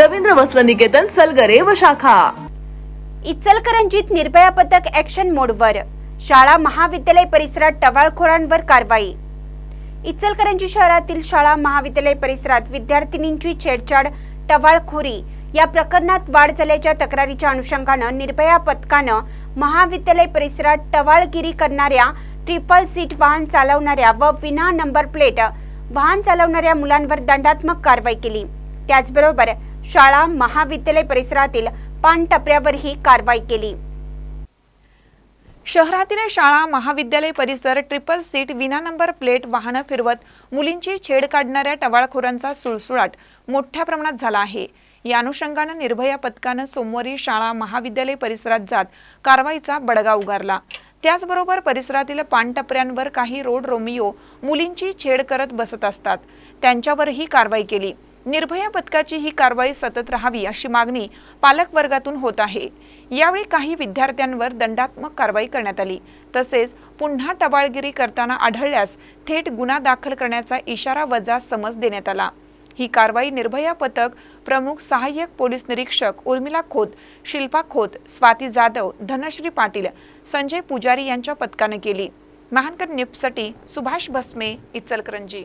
रवींद्र वस्त्र निकेतन सलगरे व शाखा. इचलकरंजीत निर्भया पथक ऍक्शन मोडवर शाळा महाविद्यालय परिसरात टवाळखोरांवर कारवाई. इचलकरंजी शहरातील शाळा महाविद्यालय परिसरात विद्यार्थिनींची छेडछाड टवाळखोरी. या प्रकरणात वाढ झाल्याच्या तक्रारीच्या अनुषंगानं निर्भया पथकानं महाविद्यालय परिसरात टवाळगिरी करणाऱ्या ट्रिपल सीट वाहन चालवणाऱ्या व विना नंबर प्लेट वाहन चालवणाऱ्या मुलांवर दंडात्मक कारवाई केली. त्याचबरोबर शाळा महाविद्यालय परिसरातील पानटपऱ्यावरही कारवाई केली. शहरातील शाळा महाविद्यालय परिसर ट्रिपल सीट विना नंबर प्लेट वाहनं फिरवत मुलींची छेड काढणाऱ्या टवाळखोरांचा सुळसुळाट मोठ्या प्रमाणात झाला आहे. या अनुषंगानं निर्भया पथकानं सोमवारी शाळा महाविद्यालय परिसरात जात कारवाईचा बडगा उगारला. त्याचबरोबर परिसरातील पानटपऱ्यांवर काही रोड रोमियो मुलींची छेड करत बसत असतात. त्यांच्यावरही कारवाई केली. निर्भया पथकाची ही कारवाई सतत राहावी अशी मागणी पालक वर्गातून होत आहे. यावेळी काही विद्यार्थ्यांवर दंडात्मक कारवाई करण्यात आली. तसेच पुन्हा टबाळगिरी करताना आढळल्यास थेट गुन्हा दाखल करण्याचा इशारा वजा समज देण्यात आला. ही कारवाई निर्भया पथक प्रमुख सहाय्यक पोलीस निरीक्षक उर्मिला खोत शिल्पा खोत स्वाती जाधव धनश्री पाटील संजय पुजारी यांच्या पथकानं केली. महानकर निपसाठी सुभाष भस्मे इचलकरंजी.